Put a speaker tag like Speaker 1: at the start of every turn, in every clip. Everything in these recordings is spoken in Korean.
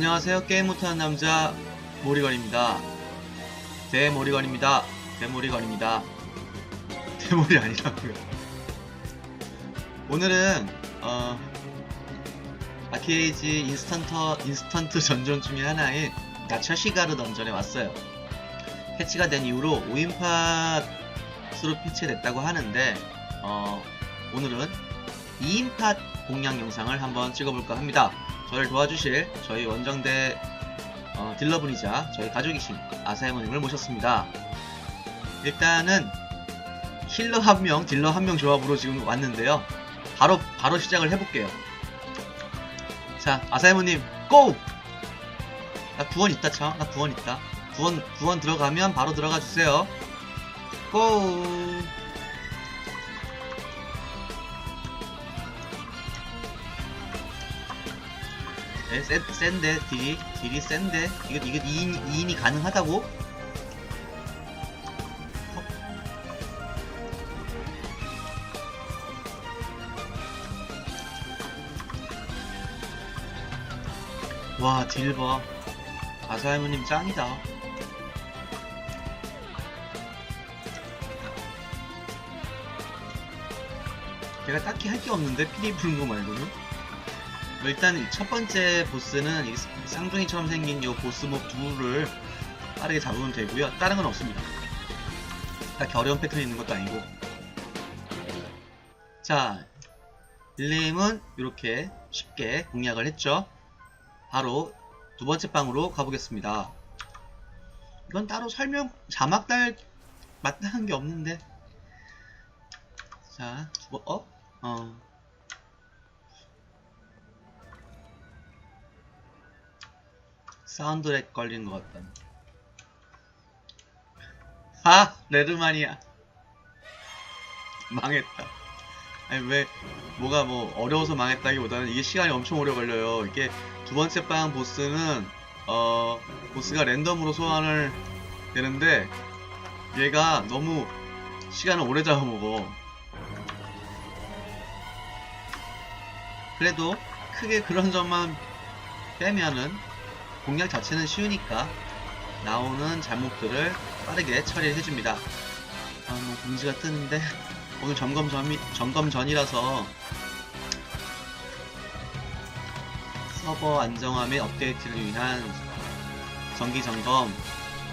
Speaker 1: 안녕하세요. 게임 못하는 남자 모리건입니다. 대모리건입니다. 대모리건입니다. 대모리 아니라고요. 오늘은 어, 아케이지 인스턴터 인스턴트 전전 중에 하나인 나처시가르 던전에 왔어요. 패치가 된 이후로 5인팟으로 패치됐다고 하는데 어, 오늘은 2인팟 공략 영상을 한번 찍어볼까 합니다. 저를 도와주실 저희 원정대 어, 딜러분이자 저희 가족이신 아사이모님을 모셨습니다. 일단은 힐러 한 명, 딜러 한 명 조합으로 지금 왔는데요. 바로 바로 시작을 해볼게요. 자, 아사이모님 고! 나 구원 있다 참, 나 구원 있다. 구원 구원 들어가면 바로 들어가 주세요. 고! 네, 센, 센데, 딜이, 딜이 센데. 이거, 이거 2인, 2인이 가능하다고? 와, 딜 봐. 아사이모님 짱이다. 제가 딱히 할 게 없는데, 피리 부는 거 말고는. 뭐 일단 첫 번째 보스는 이 쌍둥이처럼 생긴 이 보스몹 둘을 빠르게 잡으면 되고요. 다른 건 없습니다. 딱히 어려운 패턴이 있는 것도 아니고. 자, 릴레임은 이렇게 쉽게 공략을 했죠. 바로 두 번째 방으로 가보겠습니다. 이건 따로 설명, 자막 달, 마땅한 게 없는데. 자, 두 번, 어? 어. 사운드렉 걸린 것 같다. 아! 레드마니아. 망했다. 아니, 왜, 뭐가 뭐, 어려워서 망했다기보다는 이게 시간이 엄청 오래 걸려요. 이게 두 번째 방 보스는, 어, 보스가 랜덤으로 소환을 되는데, 얘가 너무 시간을 오래 잡아먹어. 그래도 크게 그런 점만 빼면은 공략 자체는 쉬우니까 나오는 잘못들을 빠르게 처리를 해줍니다. 아, 뭐 공지가 뜨는데 오늘 점검 전이, 점검 전이라서 서버 안정화 및 업데이트를 위한 정기 점검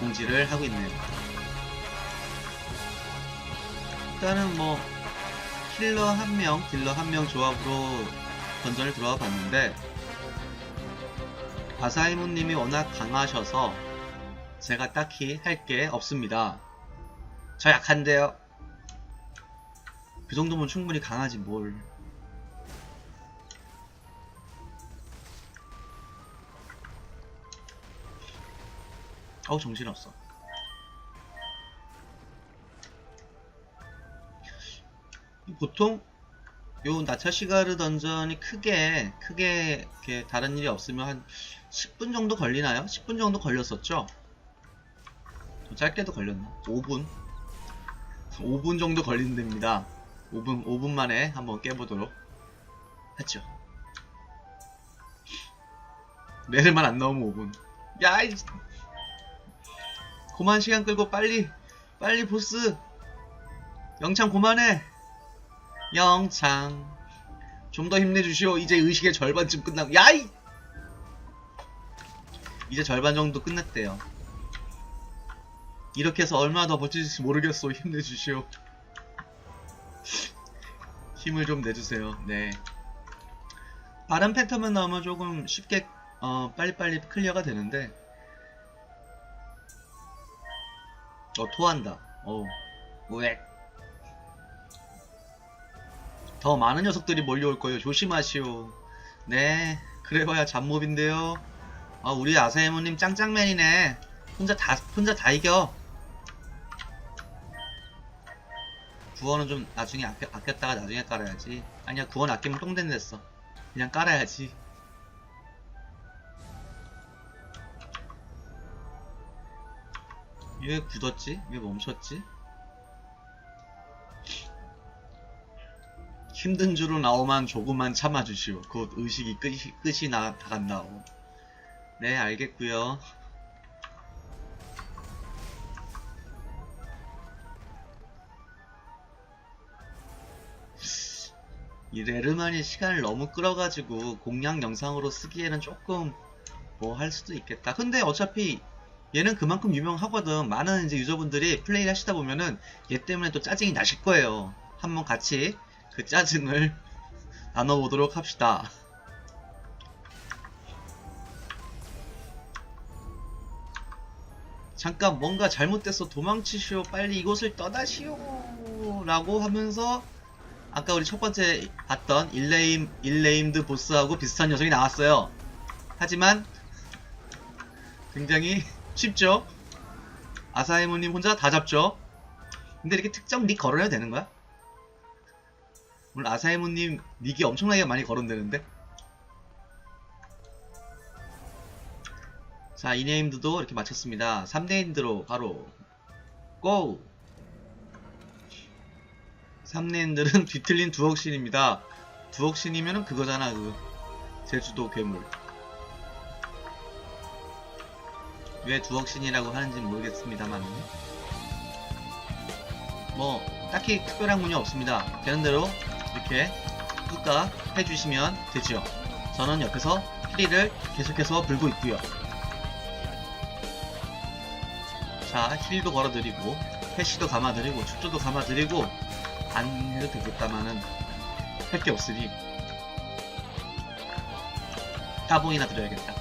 Speaker 1: 공지를 하고 있네요. 일단은 뭐 힐러 한 명, 딜러 한 명 조합으로 던전을 들어와 봤는데 아사이모님이 워낙 강하셔서 제가 딱히 할 게 없습니다. 저 약한데요. 그 정도면 충분히 강하지 뭘. 어우 정신없어. 보통 요 나차시가르 던전이 크게 크게 이렇게 다른 일이 없으면 한 10분 정도 걸리나요? 10분 정도 걸렸었죠? 더 짧게도 걸렸나? 5분? 5분 정도 걸린답니다. 5분 5분 만에 한번 깨보도록 했죠. 내일만 안 나오면 5분. 야, 이 그만 시간 끌고 빨리 빨리 보스 영창 그만해. 영창. 좀 더 힘내주시오. 이제 의식의 절반쯤 끝나고. 야이! 이제 절반 정도 끝났대요. 이렇게 해서 얼마나 더 버틸지 모르겠어. 힘내주시오. 힘을 좀 내주세요. 네. 다른 패턴만 나오면 조금 쉽게 어, 빨리빨리 클리어가 되는데. 어 토한다. 어 우엑 더 많은 녀석들이 몰려올 거예요. 조심하시오. 네, 그래봐야 잡몹인데요. 아, 우리 아사이모님 짱짱맨이네. 혼자 다, 혼자 다 이겨. 구원은 좀 나중에 아껴, 아꼈다가 나중에 깔아야지. 아니야, 구원 아끼면 똥된 됐어. 그냥 깔아야지. 왜 굳었지? 왜 멈췄지? 힘든 줄은 아오만 조금만 참아주시오. 곧 의식이 끝이, 끝이 나, 다 간다오. 네, 알겠고요. 이 레르만이 시간을 너무 끌어가지고 공략 영상으로 쓰기에는 조금 뭐 할 수도 있겠다. 근데 어차피 얘는 그만큼 유명하거든. 많은 이제 유저분들이 플레이를 하시다 보면은 얘 때문에 또 짜증이 나실 거예요. 한번 같이 그 짜증을 나눠보도록 합시다. 잠깐 뭔가 잘못됐어 도망치시오 빨리 이곳을 떠나시오 라고 하면서 아까 우리 첫 번째 봤던 일레임, 일레임드 보스하고 비슷한 녀석이 나왔어요 하지만 굉장히 쉽죠 아사이모님 혼자 다 잡죠 근데 이렇게 특정 닉 걸어야 되는 거야? 오늘 아사이모님 닉이 엄청나게 많이 거론되는데 자, 이네임드도 이렇게 마쳤습니다. 3네임드로 바로 고! 3네임들은 뒤틀린 두억신입니다. 두억신이면은 그거잖아, 그 제주도 괴물. 왜 두억신이라고 하는지 모르겠습니다만 뭐 딱히 특별한 문이 없습니다. 되는 대로 이렇게 뚜까 해주시면 되죠. 저는 옆에서 피리를 계속해서 불고 있고요. 자, 힐도 걸어드리고, 패시도 감아드리고, 축조도 감아드리고, 안 해도 되겠다마는 할 게 없으니, 따봉이나 드려야겠다.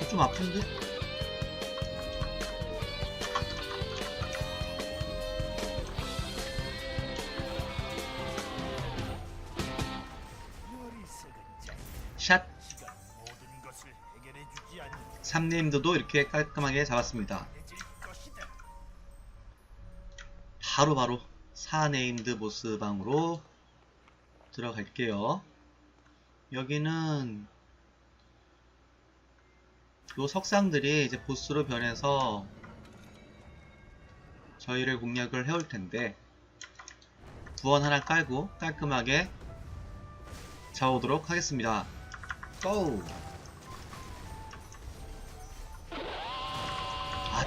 Speaker 1: 어, 좀 아픈데? 3네임드도 이렇게 깔끔하게 잡았습니다. 바로 바로 4네임드 보스 방으로 들어갈게요. 여기는 요 석상들이 이제 보스로 변해서 저희를 공략을 해올 텐데 구원 하나 깔고 깔끔하게 잡아오도록 하겠습니다. 고!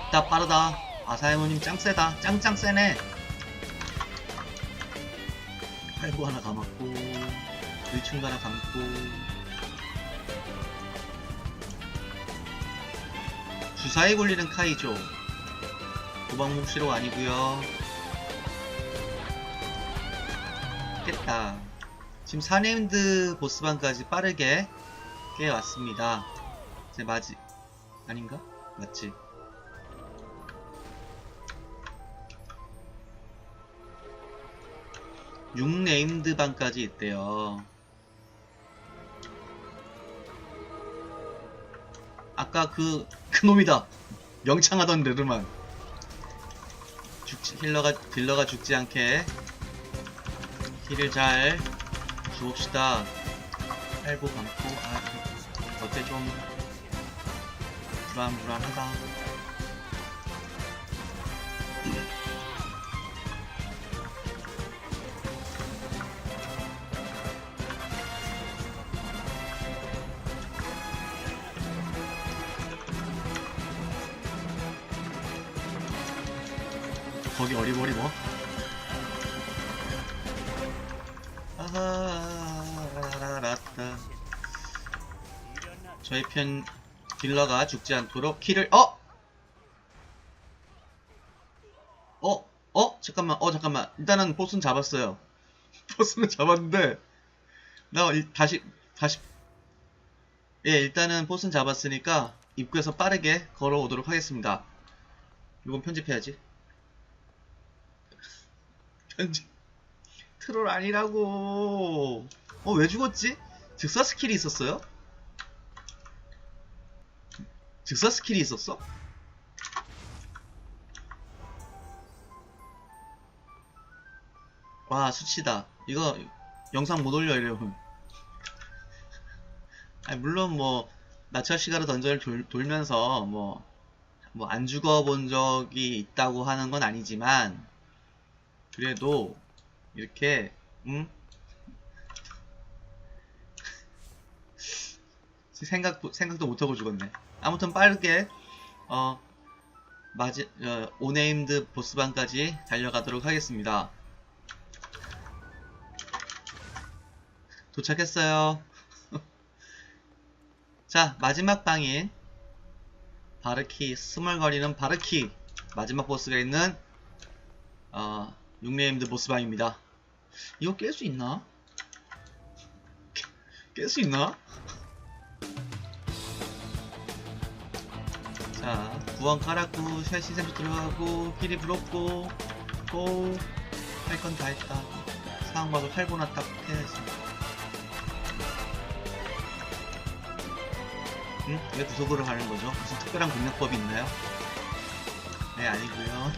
Speaker 1: 아따 빠르다. 아사이모님 짱 세다. 짱짱 세네. 팔부 하나 감았고 물충 하나 감고. 주사에 걸리는 카이죠. 도박뭉치로 아니고요. 깼다. 지금 사네임드 보스방까지 빠르게 깨왔습니다. 이제 마지 아닌가? 맞지 육네임드 방까지 있대요. 아까 그, 그 놈이다! 명창하던 르르만. 죽지, 힐러가, 딜러가 죽지 않게 힐을 잘 주봅시다. 팔보 감고, 아, 어때 좀 불안불안하다. 거기 어리버리 뭐? 아하라라따 저희 편 딜러가 죽지 않도록 키를 어? 어? 어? 잠깐만 어 잠깐만 일단은 보스는 잡았어요 보스는 잡았는데 나 이- 다시 다시 예 일단은 보스는 잡았으니까 입구에서 빠르게 걸어오도록 하겠습니다 이건 편집해야지 트롤 아니라고 어 왜 죽었지? 즉사 스킬이 있었어요? 즉사 스킬이 있었어? 와 수치다 이거 영상 못 올려 이러면 아니 물론 뭐 나차 시가르 던전을 돌, 돌면서 뭐 뭐 안 죽어본 적이 있다고 하는 건 아니지만 그래도 이렇게 응? 생각 생각도 못하고 죽었네. 아무튼 빠르게 어 마지 어, 오네임드 보스방까지 달려가도록 하겠습니다. 도착했어요. 자 마지막 방인 바르키 스멀거리는 바르키 마지막 보스가 있는 어, 육네임드 보스방입니다. 이거 깰 수 있나? 깰 수 있나? 자, 구원 깔았고, 셋이 샘수 들어가고, 길이 불었고, 고, 할 건 다 했다. 상황박을 팔고나 딱 해야지. 응? 왜 구속으로 가는 거죠? 무슨 특별한 공략법이 있나요? 네, 아니고요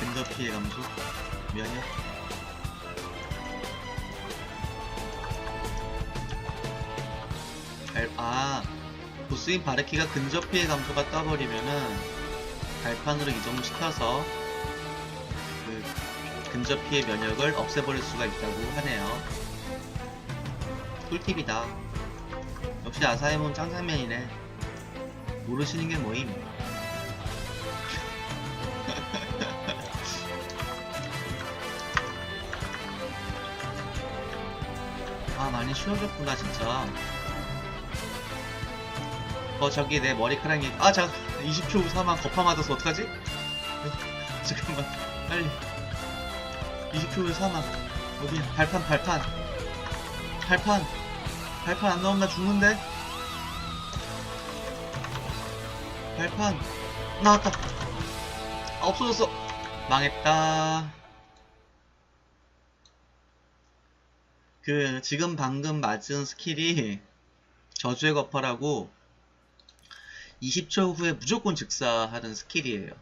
Speaker 1: 근접 피해 감소, 면역. 발, 아, 보스인 바르키가 근접 피해 감소가 떠버리면은 발판으로 이동시켜서 그 근접 피해 면역을 없애버릴 수가 있다고 하네요. 꿀팁이다. 역시 아사히몬 짱장면이네. 모르시는 게 뭐임? 많이 쉬워졌구나 진짜. 어 저기 내 머리카락이 아자 20초 후 사망 거파 맞아서 어떡하지? 잠깐만 빨리. 20초 후에 사망 어디 발판 발판. 발판. 발판 안 나오면 나 죽는데? 발판. 나왔다. 아 없어졌어. 망했다 그 지금 방금 맞은 스킬이 저주의 거파라고 20초 후에 무조건 즉사하는 스킬이에요.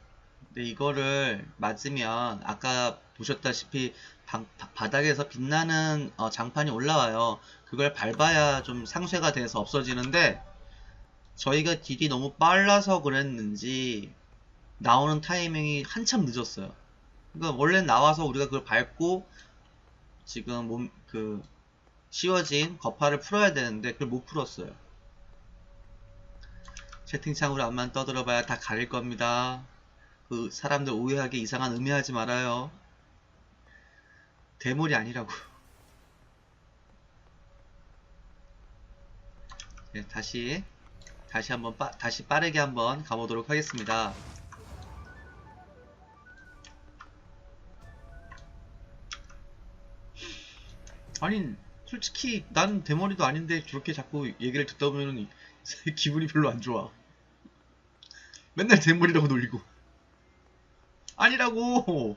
Speaker 1: 근데 이거를 맞으면 아까 보셨다시피 방- 바, 바닥에서 빛나는 어, 장판이 올라와요. 그걸 밟아야 좀 상쇄가 돼서 없어지는데 저희가 딜이 너무 빨라서 그랬는지 나오는 타이밍이 한참 늦었어요. 그러니까 원래 나와서 우리가 그걸 밟고 지금 몸 그 씌워진 거파를 풀어야 되는데 그걸 못 풀었어요. 채팅창으로 앞만 떠들어봐야 다 가릴 겁니다. 그 사람들 오해하게 이상한 의미하지 말아요. 대물이 아니라고. 네, 다시 다시 한번 빠, 다시 빠르게 한번 가보도록 하겠습니다. 아니 솔직히 난 대머리도 아닌데 저렇게 자꾸 얘기를 듣다 보면 기분이 별로 안 좋아. 맨날 대머리라고 놀리고. 아니라고!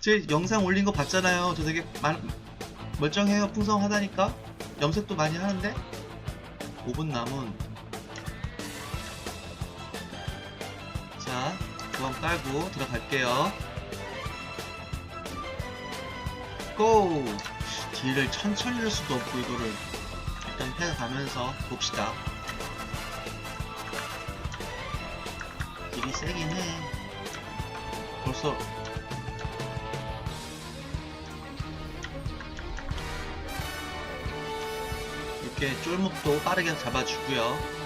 Speaker 1: 제 영상 올린 거 봤잖아요. 저 되게 말, 멀쩡해요. 풍성하다니까? 염색도 많이 하는데? 5분 남은. 자, 구원 깔고 들어갈게요. 고! 딜을 천천히 할 수도 없고, 이거를. 일단 해가면서 봅시다. 딜이 세긴 해. 벌써 이렇게 쫄목도 빠르게 잡아주고요.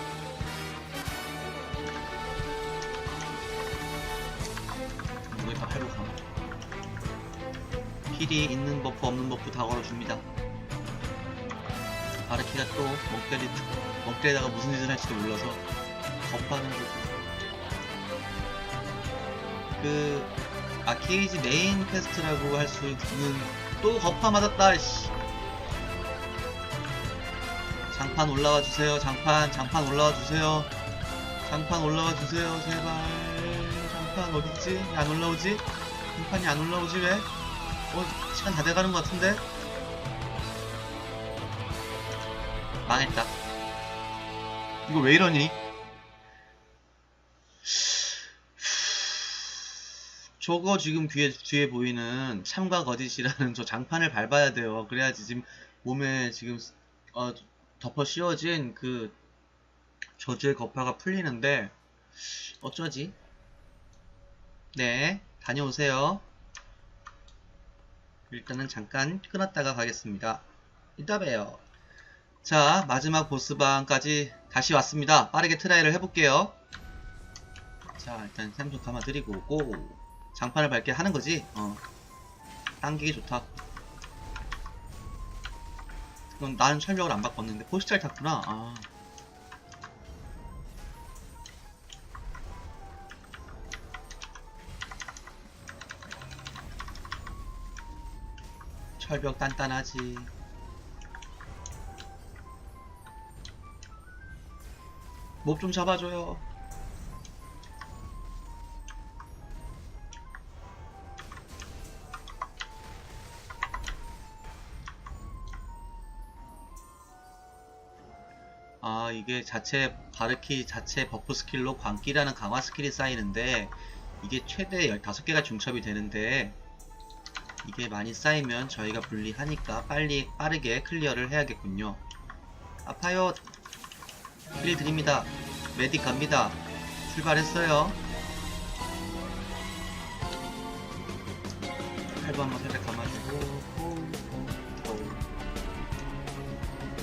Speaker 1: 필이 있는 버프 없는 버프 다 걸어줍니다. 바르키가 또 먹대리 먹대에다가 무슨 짓을 할지도 몰라서 겁하는. 그 아케이지 메인 퀘스트라고 할 수 있는 또 거파 맞았다. 씨. 장판 올라와 주세요. 장판 장판 올라와 주세요. 장판 올라와 주세요. 제발. 장판 어딨지? 안 올라오지? 장판이 안 올라오지 왜? 어 시간 다 돼가는 것 같은데? 망했다. 이거 왜 이러니? 저거 지금 뒤에, 뒤에 보이는 참과 거짓이라는 저 장판을 밟아야 돼요. 그래야지 지금 몸에 지금 어, 덮어 씌워진 그 저주의 거파가 풀리는데 어쩌지? 네, 다녀오세요. 일단은 잠깐 끊었다가 가겠습니다. 이따 봬요. 자, 마지막 보스방까지 다시 왔습니다. 빠르게 트라이를 해볼게요. 자, 일단 샘좀 감아드리고, 고! 장판을 밟게 하는 거지? 어. 당기기 좋다. 그럼 나는 철벽을 안 바꿨는데, 포스잘 탔구나. 아. 철벽 단단하지. 몹 좀 잡아줘요. 아, 이게 자체 바르키 자체 버프 스킬로 광기라는 강화 스킬이 쌓이는데 이게 최대 15개가 중첩이 되는데 이게 많이 쌓이면 저희가 불리하니까 빨리 빠르게 클리어를 해야겠군요. 아파요. 힐 드립니다. 메딕 갑니다. 출발했어요. 칼부 한번 살짝 감아주고.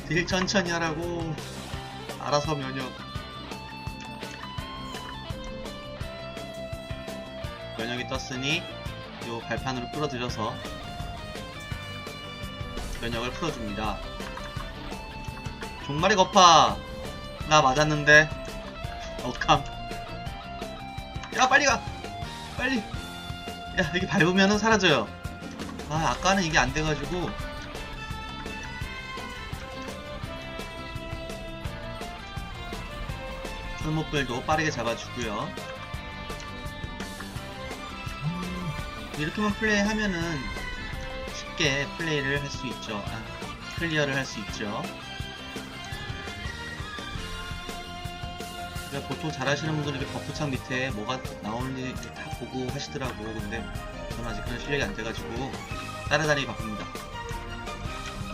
Speaker 1: 딜 천천히 하라고 알아서 면역 면역이 떴으니 요 발판으로 끌어들여서 면역을 풀어줍니다. 종말의 거파 나 맞았는데 억함 야 빨리 가! 빨리! 야 이렇게 밟으면은 사라져요. 아 아까는 이게 안 돼가지고. 손목들도 빠르게 잡아주고요 이렇게만 플레이하면은 쉽게 플레이를 할 수 있죠. 아, 클리어를 할 수 있죠. 보통 잘하시는 분들은 이렇게 버프창 밑에 뭐가 나오는지 다 보고 하시더라고. 근데 저는 아직 그런 실력이 안 돼가지고 따라다니기 바쁩니다.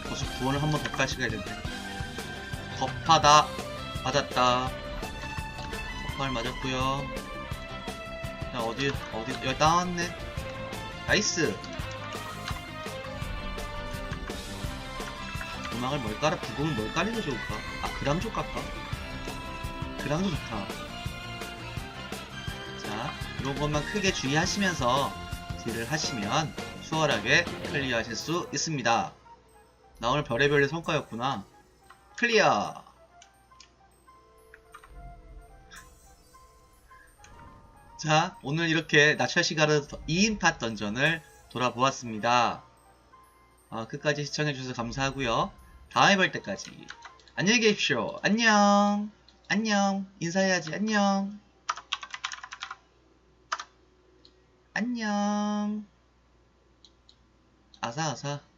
Speaker 1: 벌써 구원을 한번더 까시가야 되는데. 겁하다. 맞았다. 겁할 맞았고요. 자 어디 어디 여기 나왔네. 나이스. 음악을 뭘 깔아 부금을 뭘 깔리면 좋을까? 아 그랑조 깔까? 그랑조 좋다. 자 이런 것만 크게 주의하시면서 딜을 하시면 수월하게 클리어 하실 수 있습니다. 나 오늘 별의별의 성과였구나. 클리어 자, 오늘 이렇게 나철 시가르 2인팟 던전을 돌아보았습니다. 어, 끝까지 시청해주셔서 감사하고요. 다음에 볼 때까지 안녕히 계십시오. 안녕. 안녕. 인사해야지. 안녕. 안녕. 아사아사.